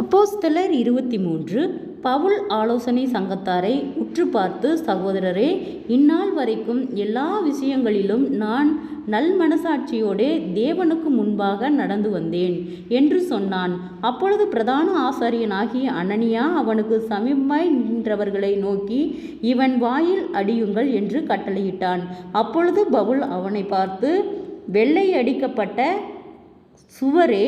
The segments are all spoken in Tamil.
அப்போஸ்தலர் இருபத்தி மூன்று பவுல் ஆலோசனை சங்கத்தாரை உற்று பார்த்து சகோதரரே இந்நாள் வரைக்கும் எல்லா விஷயங்களிலும் நான் நல் மனசாட்சியோடே தேவனுக்கு முன்பாக நடந்து வந்தேன் என்று சொன்னான். அப்பொழுது பிரதான ஆசாரியனாகிய அனனியா அவனுக்கு சமீபமாய் நின்றவர்களை நோக்கி இவன் வாயில் அடியுங்கள் என்று கட்டளையிட்டான். அப்பொழுது பவுல் அவனை பார்த்து வெள்ளை அடிக்கப்பட்ட சுவரே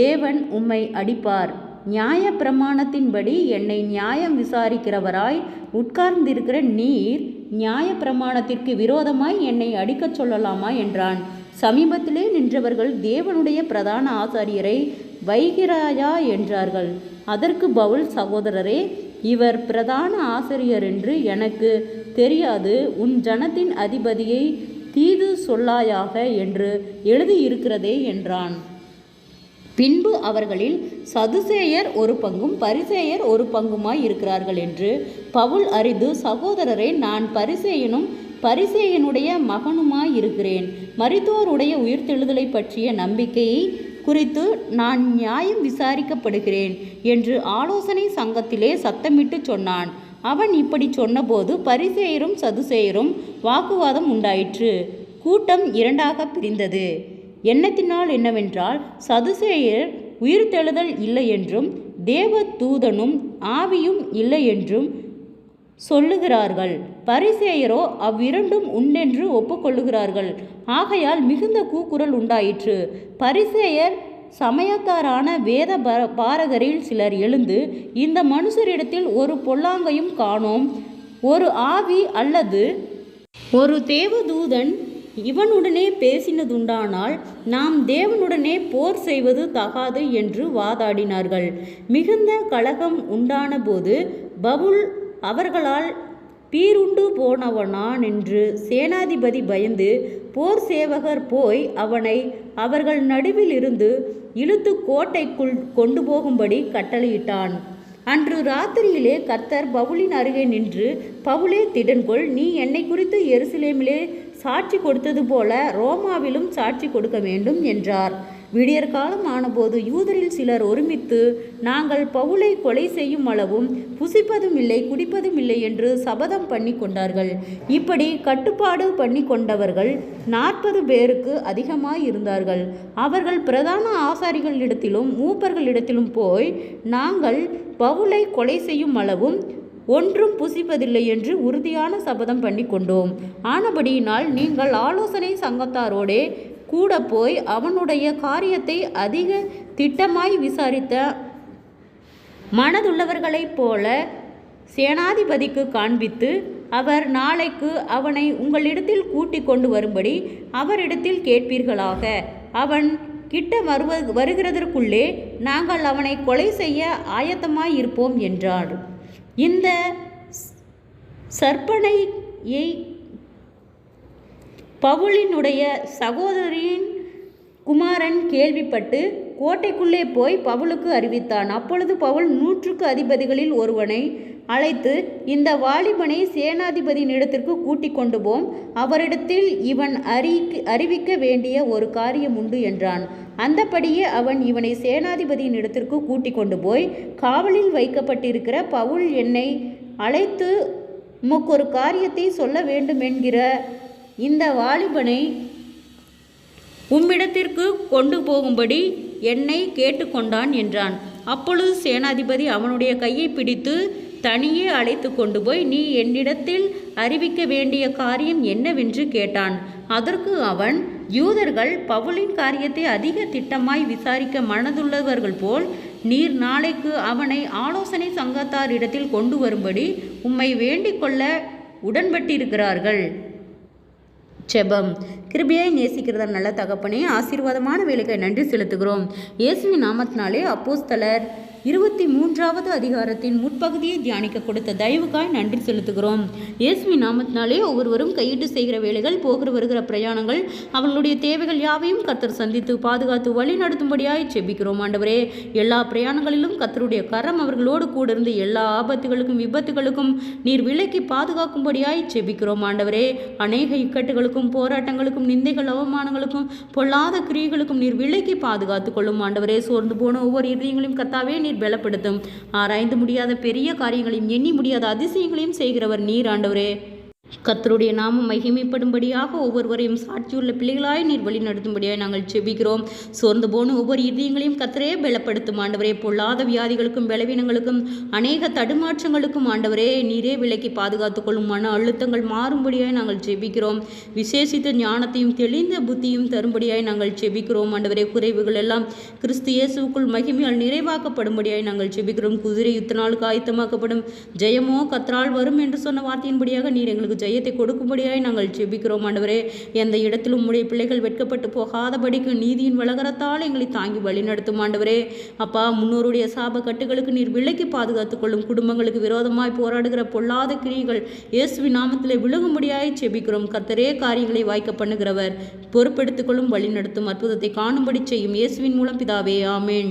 தேவன் உம்மை அடிப்பார். நியாய பிரமாணத்தின்படி என்னை நியாயம் விசாரிக்கிறவராய் உட்கார்ந்திருக்கிற நீர் நியாய பிரமாணத்திற்கு விரோதமாய் என்னை அடிக்கச் சொல்லலாமா என்றான். சமீபத்திலே நின்றவர்கள் தேவனுடைய பிரதான ஆசாரியரை வைகிறாயா என்றார்கள். அதற்கு பவுல் சகோதரரே இவர் பிரதான ஆசிரியர் என்று எனக்கு தெரியாது. உன் ஜனத்தின் அதிபதியை தீது சொல்லாயாக என்று எழுதியிருக்கிறதே என்றான். பின்பு அவர்களில் சதுசேயர் ஒரு பங்கும் பரிசேயர் ஒரு பங்குமாய் இருக்கிறார்கள் என்று பவுல் அறிந்து சகோதரரே நான் பரிசேயனும் பரிசேயனுடைய மகனுமாய் இருக்கிறேன். மரித்தோருடைய உயிர்த்தெழுதலை பற்றிய நம்பிக்கையை குறித்து நான் நியாயம் விசாரிக்கப்படுகிறேன் என்று ஆலோசனை சங்கத்திலே சத்தமிட்டு சொன்னான். அவன் இப்படி சொன்னபோது பரிசேயரும் சதுசேயரும் வாக்குவாதம் உண்டாயிற்று. கூட்டம் இரண்டாக பிரிந்தது. எண்ணத்தினால் என்னவென்றால் சதுசேயர் உயிர்த்தெழுதல் இல்லை என்றும் தேவ தூதனும் ஆவியும் இல்லை என்றும் சொல்லுகிறார்கள். பரிசேயரோ அவ்விரண்டும் உண்டென்று ஒப்புக்கொள்ளுகிறார்கள். ஆகையால் மிகுந்த கூக்குரல் உண்டாயிற்று. பரிசேயர் சமயத்தாரான வேத பாரகரில் சிலர் எழுந்து இந்த மனுஷரிடத்தில் ஒரு பொல்லாங்கையும் காணோம். ஒரு ஆவி அல்லது ஒரு தேவதூதன் இவனுடனே பேசினதுண்டானால் நாம் தேவனுடனே போர் செய்வது தகாது என்று வாதாடினார்கள். மிகுந்த கலகம் உண்டான போது பவுல் அவர்களால் பீருண்டு போனவனான் என்று சேனாதிபதி பயந்து போர் சேவகர் போய் அவனை அவர்கள் நடுவில் இருந்து இழுத்து கோட்டைக்குள் கொண்டு போகும்படி கட்டளையிட்டான். அன்று ராத்திரியிலே கர்த்தர் பவுலின் அருகே நின்று பவுலே திடன்கொள் நீ என்னை குறித்து எருசலேமிலே சாட்சி கொடுத்தது போல ரோமாவிலும் சாட்சி கொடுக்க வேண்டும் என்றார். விடியற்காலம் ஆனபோது யூதரில் சிலர் ஒருமித்து நாங்கள் பவுலை கொலை செய்யும் அளவும் புசிப்பதும் இல்லை குடிப்பதும் இல்லை என்று சபதம் பண்ணி கொண்டார்கள். இப்படி கட்டுப்பாடு பண்ணி கொண்டவர்கள் நாற்பது பேருக்கு அதிகமாய் இருந்தார்கள். அவர்கள் பிரதான ஆசாரிகளிடத்திலும் மூப்பர்களிடத்திலும் போய் நாங்கள் பவுலை கொலை செய்யும் அளவும் ஒன்றும் புசிப்பதில்லை என்று உறுதியான சபதம் பண்ணி கொண்டோம். ஆனபடியினால் நீங்கள் ஆலோசனை சங்கத்தாரோடே கூட போய் அவனுடைய காரியத்தை அதிக திட்டமாய் விசாரித்த மனதுள்ளவர்களைப் போல சேனாதிபதிக்கு காண்பித்து அவர் நாளைக்கு அவனை உங்களிடத்தில் கூட்டிக் கொண்டு வரும்படி அவரிடத்தில் கேட்பீர்களாக. அவன் கிட்ட வருவ வருகிறதற்குள்ளே நாங்கள் அவனை கொலை செய்ய ஆயத்தமாயிருப்போம் என்றார் இந்த சற்பனையை பவுலினுடைய சகோதரியின் குமாரன் கேள்விப்பட்டு கோட்டைக்குள்ளே போய் பவுலுக்கு அறிவித்தான். அப்பொழுது பவுல் நூற்றுக்கு அதிபதிகளில் ஒருவனை அழைத்து இந்த வாலிபனை சேனாதிபதியின் இடத்திற்கு கூட்டிக் கொண்டு போம் அவரிடத்தில் இவன் அறி அறிவிக்க வேண்டிய ஒரு காரியம் உண்டு என்றான். அந்தபடியே அவன் இவனை சேனாதிபதியின் இடத்திற்கு கூட்டிக் கொண்டு போய் காவலில் வைக்கப்பட்டிருக்கிற பவுல் என்னை அழைத்து உமக்கு ஒரு காரியத்தை சொல்ல வேண்டும் என்கிற இந்த வாலிபனை உம்மிடத்திற்கு கொண்டு போகும்படி என்னை கேட்டுக்கொண்டான் என்றான். அப்பொழுது சேனாதிபதி அவனுடைய கையை பிடித்து தனியே அழைத்து கொண்டு போய் நீ என்னிடத்தில் அறிவிக்க வேண்டிய காரியம் என்னவென்று கேட்டான். அதற்கு அவன் யூதர்கள் பவுலின் காரியத்தை அதிக திட்டமாய் விசாரிக்க மனதுள்ளவர்கள் போல் நீர் நாளைக்கு அவனை ஆலோசனை சங்கத்தாரிடத்தில் கொண்டு வரும்படி உம்மை வேண்டிக் கொள்ள உடன்பட்டிருக்கிறார்கள். செபம். கிருபியாய் நேசிக்கிறதா நல்ல தகப்பனே ஆசீர்வாதமான வேலைக்கு நன்றி செலுத்துகிறோம். இயேசுவின் நாமத்தினாலே அப்போஸ்தலர். இருபத்தி மூன்றாவது அதிகாரத்தின் முற்பகுதியை தியானிக்க கொடுத்த தயவுக்காய் நன்றி செலுத்துகிறோம். இயேசுவின் நாமத்தினாலே ஒவ்வொருவரும் கையிட்டு செய்கிற வேலைகள் போகிற வருகிற பிரயாணங்கள் அவர்களுடைய தேவைகள் யாவையும் கத்தர் சந்தித்து பாதுகாத்து வழி நடத்தும்படியாய் செபிக்கிறோம் ஆண்டவரே. எல்லா பிரயாணங்களிலும் கத்தருடைய கரம் அவர்களோடு கூட இருந்து எல்லா ஆபத்துகளுக்கும் விபத்துகளுக்கும் நீர் விலக்கி பாதுகாக்கும்படியாய் செபிக்கிறோம் ஆண்டவரே. அநேக இக்கட்டுகளுக்கும் போராட்டங்களுக்கும் நிந்தைகள் அவமானங்களுக்கும் பொல்லாத கிரியைகளுக்கும் நீர் விலக்கி பாதுகாத்து கொள்ளும் ஆண்டவரே. சோர்ந்து போன ஒவ்வொரு இதயங்களையும் கத்தாவே நீர் நீர் பலப்படுத்தும். ஆராய்ந்து முடியாத பெரிய காரியங்களையும் எண்ணி முடியாத அதிசயங்களையும் செய்கிறவர் நீர் ஆண்டவரே. கர்த்தருடைய நாமம் மகிமைப்படும்படியாக ஒவ்வொருவரையும் சாட்சியுள்ள பிள்ளைகளாய் நீர் வழி நடத்தும்படியாக நாங்கள் செபிக்கிறோம் சோர்ந்து போன ஒவ்வொரு இதயங்களையும் கத்தரே பலப்படுத்தும். ஆண்டவரே பொல்லாத வியாதிகளுக்கும் பலவீனங்களுக்கும் அநேக தடுமாற்றங்களுக்கும் ஆண்டவரே நீரே விலக்கி பாதுகாத்துக் கொள்ளும் மன அழுத்தங்கள் மாறும்படியாய் நாங்கள் செபிக்கிறோம் விசேஷித்த ஞானத்தையும் தெளிந்த புத்தியும் தரும்படியாய் நாங்கள் செபிக்கிறோம் ஆண்டவரே குறைவுகள் எல்லாம் கிறிஸ்து இயேசுக்குள் மகிமையால் நிறைவாக்கப்படும்படியாய் நாங்கள் செபிக்கிறோம் குதிரை யுத்த நாளுக்கு ஆயத்தமாக்கப்படும் ஜெயமோ கத்ரால் வரும் என்று சொன்ன வார்த்தையின்படியாக நீர் எங்களுக்கு ஜெயத்தை கொடுக்கும்படியாய் நாங்கள் ஜெபிக்கிறோம் ஆண்டவரே. எந்த இடத்திலும் உம்முடைய பிள்ளைகள் வெட்கப்பட்டு போகாதபடிக்கு நீதியின் வளகரத்தால் எங்களை தாங்கி வழிநடத்தும் ஆண்டவரே. அப்பா முன்னோருடைய சாப கட்டுகளுக்கு நீர் விலக்கி பாதுகாத்துக் கொள்ளும் குடும்பங்களுக்கு விரோதமாய் போராடுகிற பொல்லாத கிரிகள் இயேசுவின் நாமத்திலே விழுகும்படியாய் செபிக்கிறோம் கத்தரே காரியங்களை வாய்க்க பண்ணுகிறவர். பொறுப்பெடுத்துக் கொள்ளும் வழிநடத்தும் அற்புதத்தை காணும்படி செய்யும் இயேசுவின் மூலம் பிதாவே ஆமேன்.